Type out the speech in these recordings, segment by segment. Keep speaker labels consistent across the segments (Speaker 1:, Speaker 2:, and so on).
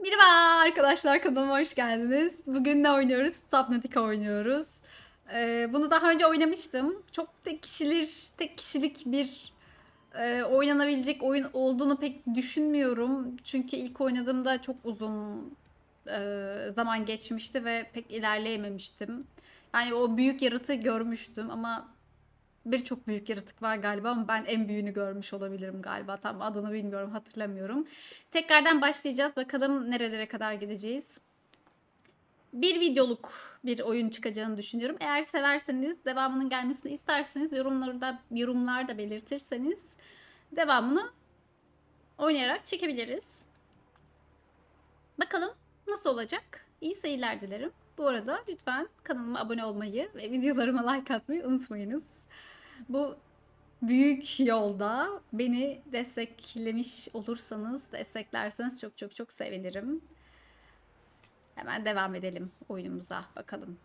Speaker 1: Merhaba arkadaşlar kanalıma hoş geldiniz. Bugün ne oynuyoruz? Subnautica oynuyoruz. Ee, bunu daha önce oynamıştım. Çok tek kişilir, tek kişilik bir e, oynanabilecek oyun olduğunu pek düşünmüyorum. Çünkü ilk oynadığımda çok uzun e, zaman geçmişti ve pek ilerleyememiştim. Yani o büyük yaratığı görmüştüm ama birçok büyük yaratık var galiba ama ben en büyüğünü görmüş olabilirim galiba. Tam adını bilmiyorum, hatırlamıyorum. Tekrardan başlayacağız. Bakalım nerelere kadar gideceğiz. Bir videoluk bir oyun çıkacağını düşünüyorum. Eğer severseniz, devamının gelmesini isterseniz yorumlarda yorumlarda belirtirseniz devamını oynayarak çekebiliriz. Bakalım nasıl olacak? İyi seyirler dilerim. Bu arada lütfen kanalıma abone olmayı ve videolarıma like atmayı unutmayınız. Bu büyük yolda beni desteklemiş olursanız, desteklerseniz çok çok çok sevinirim. Hemen devam edelim oyunumuza bakalım.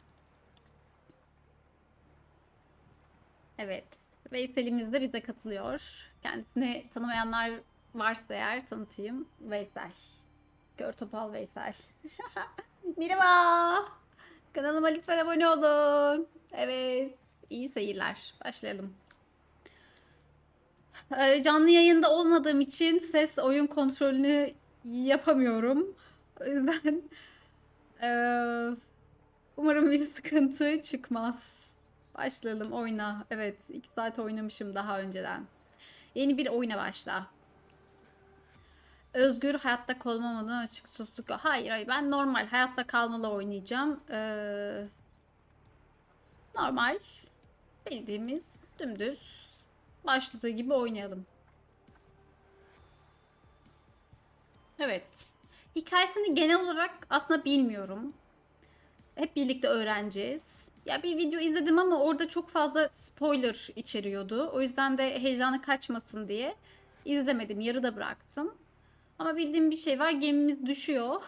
Speaker 1: Evet, Veysel'imiz de bize katılıyor. Kendisini tanımayanlar varsa eğer tanıtayım. Veysel. Gör topal Veysel. Merhaba. Kanalıma lütfen abone olun. Evet. İyi seyirler. Başlayalım. Ee, Canlı yayında olmadığım için ses oyun kontrolünü yapamıyorum. O yüzden eee, umarım bir sıkıntı çıkmaz. Başlayalım oyna. Evet, 2 saat oynamışım daha önceden. Yeni bir oyuna başla. Özgür hayatta kalmamadan açık sustuk. Hayır hayır ben normal hayatta kalmalı oynayacağım. Ee, normal bildiğimiz dümdüz başladığı gibi oynayalım. Evet. Hikayesini genel olarak aslında bilmiyorum. Hep birlikte öğreneceğiz. Ya bir video izledim ama orada çok fazla spoiler içeriyordu. O yüzden de heyecanı kaçmasın diye izlemedim. Yarıda bıraktım. Ama bildiğim bir şey var. Gemimiz düşüyor.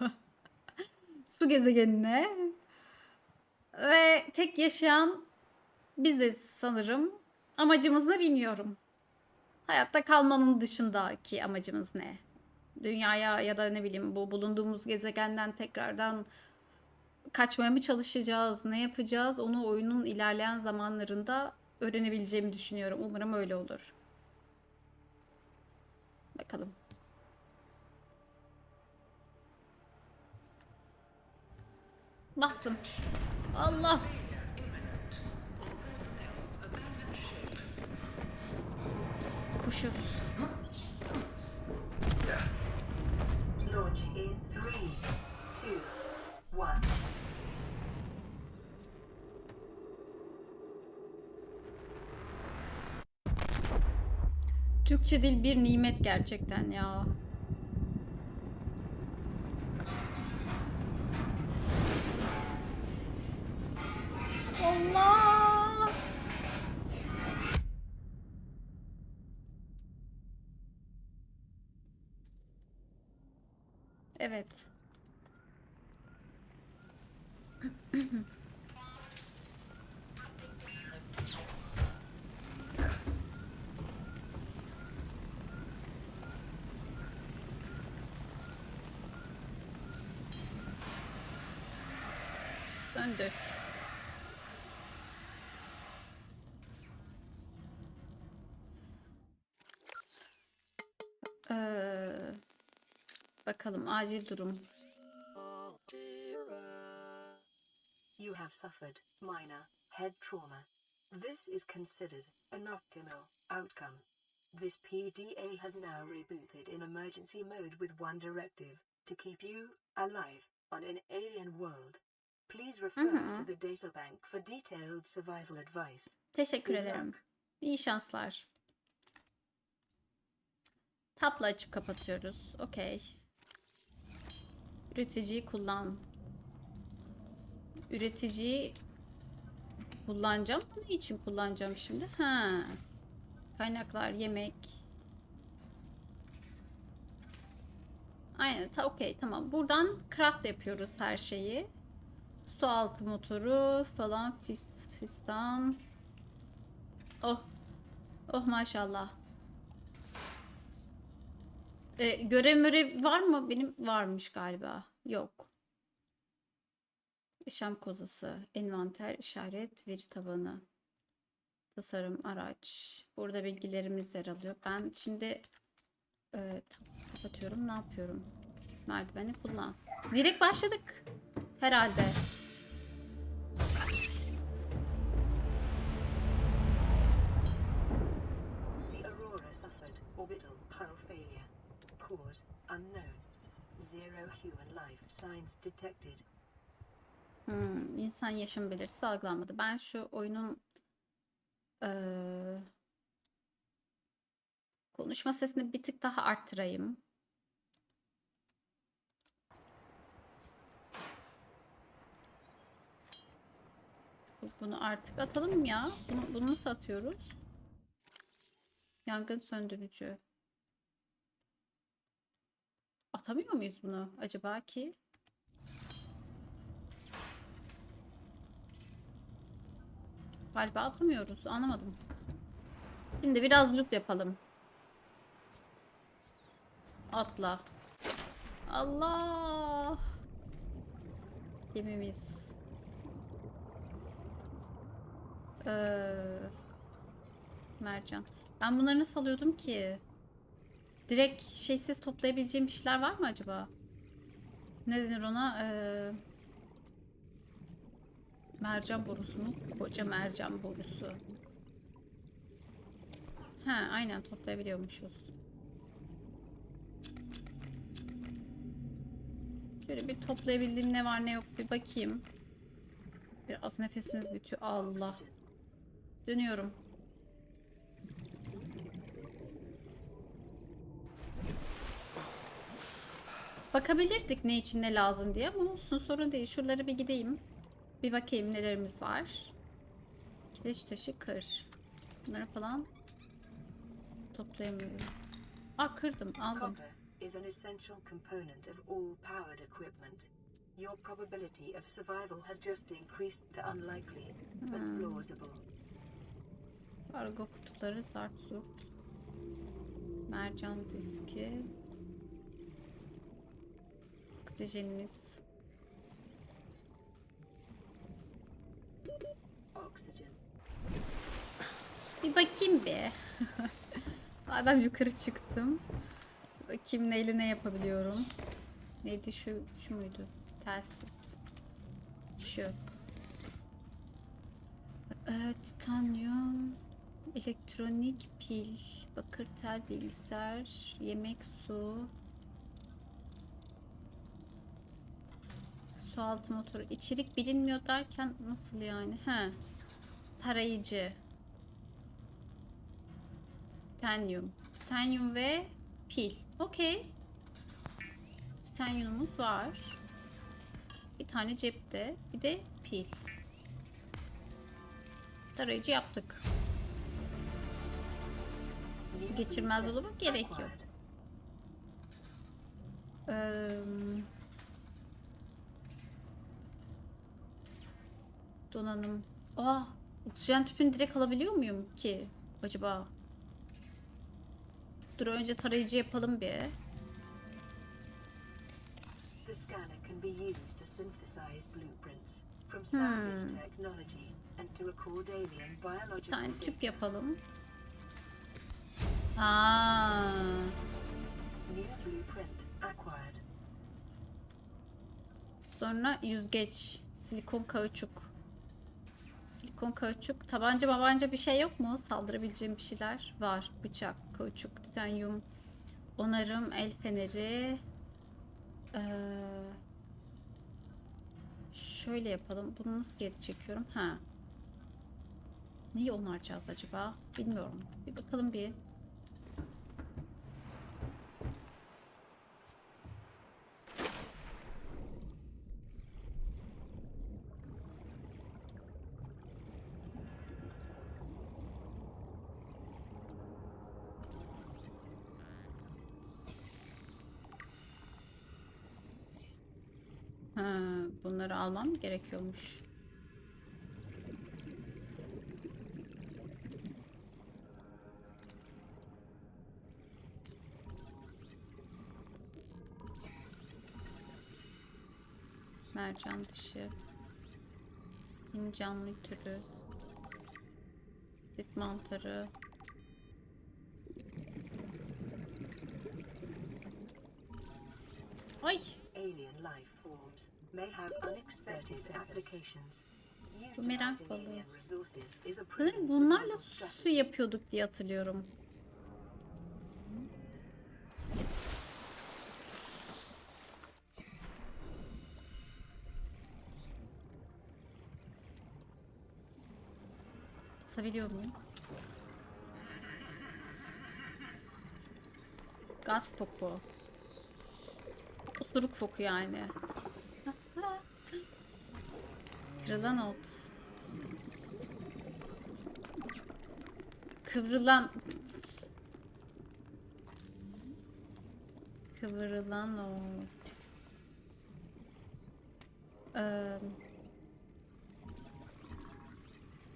Speaker 1: Su gezegenine. Ve tek yaşayan biziz sanırım. Amacımız ne bilmiyorum. Hayatta kalmanın dışındaki amacımız ne? Dünyaya ya da ne bileyim bu bulunduğumuz gezegenden tekrardan kaçmaya mı çalışacağız? Ne yapacağız? Onu oyunun ilerleyen zamanlarında öğrenebileceğimi düşünüyorum. Umarım öyle olur. Bakalım. Bastım. Allah. Koşuyoruz. Türkçe dil bir nimet gerçekten ya. Evet. Döndür. Bakalım acil durum.
Speaker 2: You have suffered minor head trauma. This is considered an optimal outcome. This PDA has now rebooted in emergency mode with one directive to keep you alive on an alien world. Please refer to the databank for detailed survival advice.
Speaker 1: Teşekkür
Speaker 2: Good
Speaker 1: ederim.
Speaker 2: luck.
Speaker 1: İyi şanslar. Tapla açıp kapatıyoruz. Okey. Üreticiyi kullan. Üreticiyi kullanacağım. Ne için kullanacağım şimdi? Ha. Kaynaklar, yemek. Aynen. Ta, okey tamam. Buradan craft yapıyoruz her şeyi. Su altı motoru falan fis, fistan. Oh. Oh maşallah. E, görev mörev var mı? Benim varmış galiba. Yok. Yaşam kozası, envanter, işaret, veri tabanı, tasarım, araç. Burada bilgilerimiz yer alıyor. Ben şimdi e, kapatıyorum. Ne yapıyorum? Merdiveni kullan. Direkt başladık. Herhalde.
Speaker 2: Aurora suffered orbital hull failure. Cause unknown. Zero human life signs detected.
Speaker 1: Hmm, insan yaşam belirtisi algılanmadı. Ben şu oyunun eee, konuşma sesini bir tık daha arttırayım. Bu- Bunu artık atalım ya? Bunu, bunu nasıl? Yangın söndürücü. Atamıyor muyuz bunu acaba ki? Galiba atamıyoruz. Anlamadım. Şimdi biraz loot yapalım. Atla. Allah. Gemimiz. Ee, mercan. Ben bunları nasıl alıyordum ki? Direkt şeysiz toplayabileceğim bir şeyler var mı acaba? Ne denir ona? Ee, mercan borusu mu? Koca mercan borusu. Ha, aynen toplayabiliyormuşuz. Şöyle bir toplayabildiğim ne var ne yok bir bakayım. Biraz nefesimiz bitiyor. Allah. Dönüyorum. Bakabilirdik ne için ne lazım diye ama olsun sorun değil. Şuralara bir gideyim. Bir bakayım nelerimiz var. Kireç taşı kır. Bunları falan toplayamıyorum. Aa kırdım aldım.
Speaker 2: İs an essential component of all powered equipment. Your probability of survival has just increased to unlikely, but plausible.
Speaker 1: Kargo kutuları zart zurt. Mercan diski. Oksijenimiz.
Speaker 2: Oxygen.
Speaker 1: Bir bakayım bir. Madem yukarı çıktım. Bakayım neyle ne yapabiliyorum. Neydi şu, şu muydu? Telsiz. Şu. Ee, titanyum. Elektronik pil. Bakır tel bilgisayar. Yemek su. Sualtı motoru. İçerik bilinmiyor derken nasıl yani? He. Tarayıcı. Titanyum. Titanyum ve pil. Okey. Titanyumumuz var. Bir tane cepte. Bir de pil. Tarayıcı yaptık. Su geçirmez dolaba gerek yok. Donanım. Aa, oksijen tüpünü direkt alabiliyor muyum ki acaba? Dur önce tarayıcı yapalım bir.
Speaker 2: The scanner can be used to synthesize blueprints from salvage technology and to record alien
Speaker 1: Bir
Speaker 2: biological
Speaker 1: tane tüp yapalım. Aa,
Speaker 2: New blueprint acquired.
Speaker 1: sonra yüzgeç, silikon kauçuk. Silikon kauçuk, tabanca mabanca bir şey yok mu? Saldırabileceğim bir şeyler var. Bıçak, kauçuk, titanyum, onarım, el feneri. Ee, şöyle yapalım. Bunu nasıl geri çekiyorum? Ha. Neyi onaracağız acaba? Bilmiyorum. Bir bakalım bir. Ha, bunları almam gerekiyormuş. Mercan dışı. Yeni canlı türü. Sit mantarı. Ay!
Speaker 2: Alien life forms may have unexpected applications.
Speaker 1: Bu merak
Speaker 2: Utilizing
Speaker 1: balığı.
Speaker 2: alien resources is a
Speaker 1: sanırım
Speaker 2: proven
Speaker 1: bunlarla su yapıyorduk diye hatırlıyorum. Basabiliyor muyum? Gaz foku. Osuruk foku yani. Kırılan ot. Kıvrılan... Kıvrılan ot. Ee,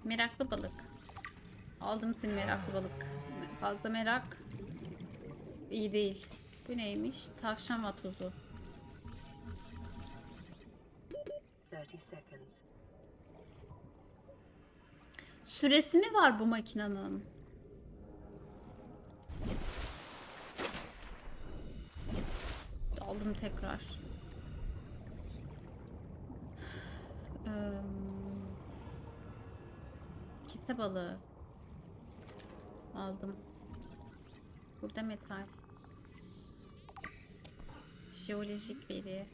Speaker 1: meraklı balık. Aldım seni meraklı balık. Fazla merak iyi değil. Bu neymiş? Tavşan vatozu. Süresi mi var bu makinenin? Aldım tekrar. Eee, Kite balığı. Aldım. Burada metal. Jeolojik veri.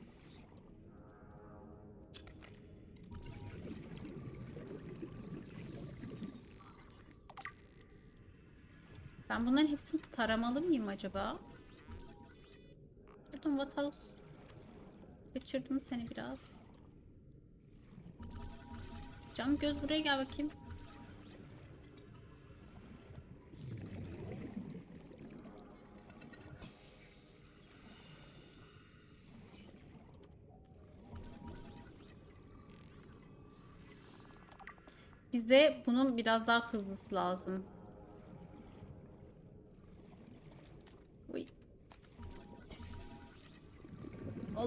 Speaker 1: Ben bunların hepsini taramalı mıyım acaba? Pardon Vatavus. Kaçırdım seni biraz. Cam göz buraya gel bakayım. Bize bunun biraz daha hızlısı lazım.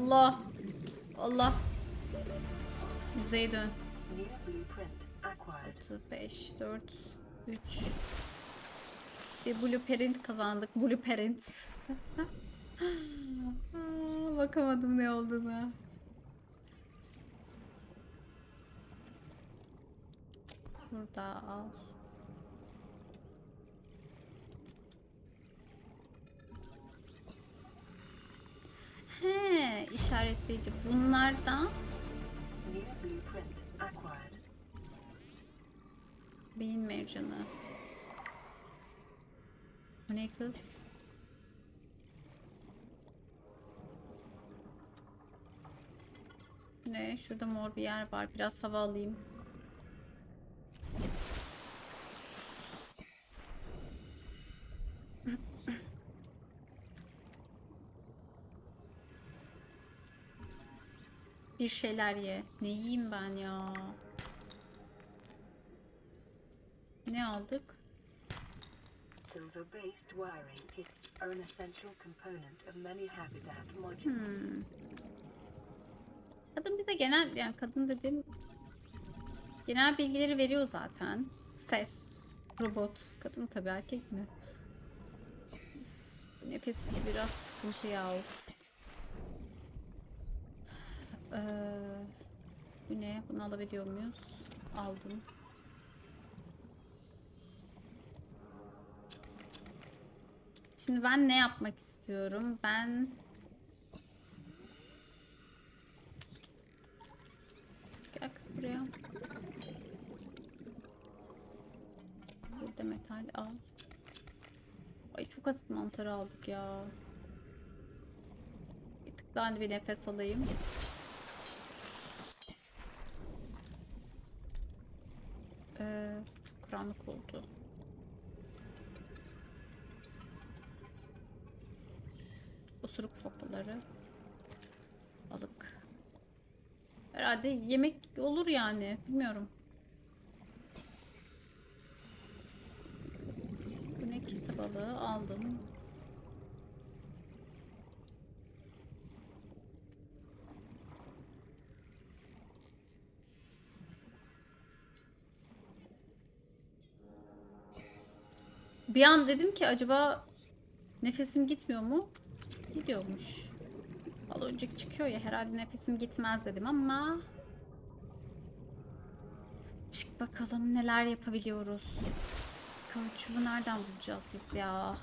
Speaker 1: Allah. Allah. Yüzeye dön.
Speaker 2: New blueprint acquired.
Speaker 1: 6, 5, 4, 3. Bir blueprint kazandık. Blueprint. Bakamadım ne olduğuna. Burada al. He, işaretleyici. Bunlardan beyin mercanı. Bu ne kız? Ne? Şurada mor bir yer var. Biraz hava alayım. Bir şeyler ye. Ne yiyeyim ben ya? Ne aldık?
Speaker 2: Silver-based wiring kits are an essential component of many habitat modules.
Speaker 1: Hmm. Kadın bize genel yani kadın dediğim genel bilgileri veriyor zaten. Ses, robot, kadın tabii erkek mi? Nefes biraz sıkıntı ya. of. Ee, bu ne? Bunu alabiliyor muyuz? Aldım. Şimdi ben ne yapmak istiyorum? Ben Gel kız buraya. Burada metal al. Ay çok asit mantarı aldık ya. Bir tık daha bir nefes alayım. Ee, çok karanlık oldu. Osuruk fokaları. Balık. Herhalde yemek olur yani. Bilmiyorum. Bu ne kese balığı aldım. Bir an dedim ki acaba nefesim gitmiyor mu? Gidiyormuş. Baloncuk çıkıyor ya herhalde nefesim gitmez dedim ama Çık bakalım neler yapabiliyoruz. Kauçuğu nereden bulacağız biz ya?